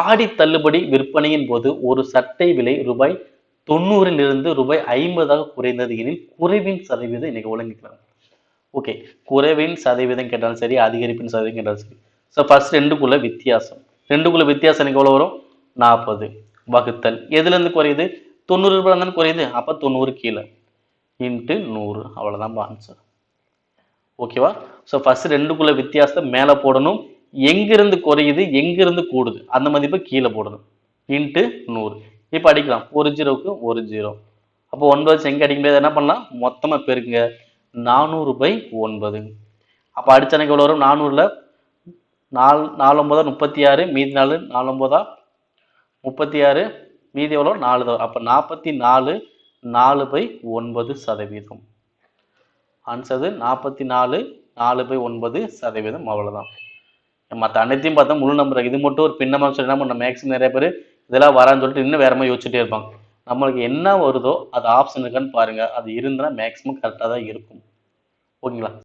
ஆடி தள்ளுபடி விற்பனையின் போது ஒரு சட்டை விலை ரூபாய் தொண்ணூறிலிருந்து ரூபாய் ஐம்பதாக குறைந்தது எனில் குறைவின் சதவீதம் இன்னைக்கு ஒழுங்கிக்கலாம் ஓகே குறைவின் சதவீதம் கேட்டாலும் சரி அதிகரிப்பின் சதவீதம் கேட்டாலும் சரி. ஸோ ஃபர்ஸ்ட் ரெண்டுக்குள்ள வித்தியாசம். ரெண்டுக்குள்ள வித்தியாசம் எனக்கு எவ்வளோ வரும்? நாற்பது. வகுத்தல். எதுலேருந்து குறையுது? தொண்ணூறு ரூபாய் தானே குறையுது. அப்போ தொண்ணூறு கீழே. இன்ட்டு நூறு. அவ்வளோதான் ஆன்சர் ஓகேவா ஸோ ஃபர்ஸ்ட் ரெண்டுக்குள்ள வித்தியாசத்தை மேலே போடணும். எங்கிருந்து குறையுது எங்கிருந்து கூடுது? அந்த மதிப்பை கீழே போடணும். இன்ட்டு நூறு. இப்போ அடிக்கலாம். ஒரு ஜீரோவுக்கு ஒரு ஜீரோ. அப்போ ஒன்பது வச்சு எங்கே அடிக்க என்ன பண்ணலாம்? மொத்தமாக பெருக்குங்க நானூறு பை ஒன்பது. அப்போ அடிச்சனைக்கு எவ்வளோ வரும்? நானூறில் நாலு நாலு ஒம்பதா முப்பத்தி ஆறு மீதி நாலு நாலு ஒம்பதா முப்பத்தி ஆறு மீதி எவ்வளோ நாலு தான். அப்போ நாற்பத்தி நாலு நாலு பை ஒன்பது சதவீதம். ஆன்சர் நாற்பத்தி நாலு நாலு பை ஒன்பது சதவீதம். அவ்வளோதான் மற்ற அனைத்தையும் பார்த்தா முழு நம்பர் இது மட்டும் ஒரு பின்னமாக சொல்லி என்ன பண்ண மேக்ஸிமம் நிறைய பேர் இதெல்லாம் வரான்னு சொல்லிட்டு இன்னும் வேற மாதிரி யோசிச்சுட்டே இருப்பாங்க. நம்மளுக்கு என்ன வருதோ அது ஆப்ஷன் இருக்கான்னு பாருங்க. அது இருந்தால் மேக்ஸிமம் கரெக்டாக தான் இருக்கும். ஓகேங்களா